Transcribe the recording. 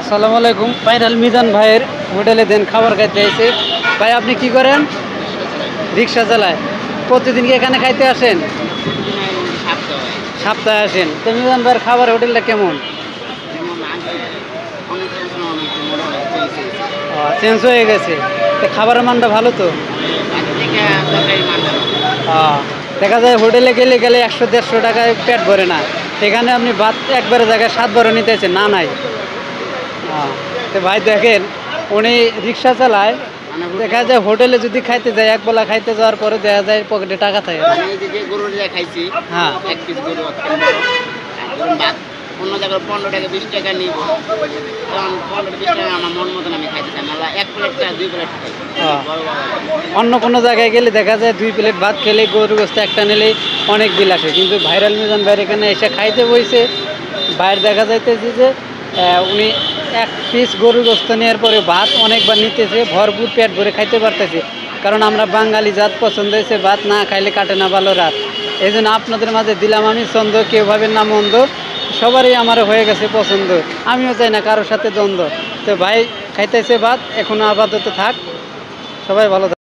আসসালামু আলাইকুম। ভাইরাল মিজান ভাইয়ের হোটেলে দেন খাবার খাইতে আইছে। ভাই, আপনি কি করেন? রিক্সা চালায়। প্রতিদিন কি এখানে খাইতে আসেন? সপ্তাহে আসেন। তো মিজান ভাইয়ের খাবার হোটেলটা কেমন? চেঞ্জ হয়ে গেছে। তো খাবারের মানটা ভালো তো? দেখা যায় হোটেলে গেলে গেলে একশো দেড়শো টাকায় পেট ভরে না। সেখানে আপনি ভাত একবারে জায়গায় সাত বারো নিতেছেন না নাই। তো ভাই দেখেন উনি রিক্সা চালায় দেখা যায় হোটেলে যদি খাইতে যায় একবেলা খাইতে যাওয়ার পরে দেখা যায় পকেটে টাকা থাকে। গরুর খাইছি হ্যাঁ। এক পিস গরু অন্য জায়গায় পনেরো টাকা বিশ টাকা নিব। তখন পনেরো বিশ টাকা আমার মন মতন আমি খাইতে চাই নাহলে এক প্লেট চা দুই প্লেট খাই। হ্যাঁ। অন্য কোনো জায়গায় গেলে দেখা যায় দুই প্লেট ভাত খেলে গরু গোস্ত একটা নিলেই অনেক বিল আসে কিন্তু ভাইরাল মিজান ভাইয়ের এখানে এসে খাইতে বইছে। বাইরে দেখা যাইতেছে যে উনি এক পিস গরু গোস্ত নেওয়ার পরে ভাত অনেকবার নিতেছে, ভরপুর পেট ভরে খাইতে পারতেছে। কারণ আমরা বাঙালি জাত, পছন্দ হয়েছে ভাত, না খাইলে কাটে না ভালো রাত। এই জন্য আপনাদের মাঝে দিলাম আমি ছন্দ, কেউ ভাবেন না মন্দ। সবারই আমার হয়ে গেছে পছন্দ। আমিও চাই না কারোর সাথে দ্বন্দ্ব। তো ভাই, খাইতেছে ভাত, এখনও আপাতত থাক। সবাই ভালো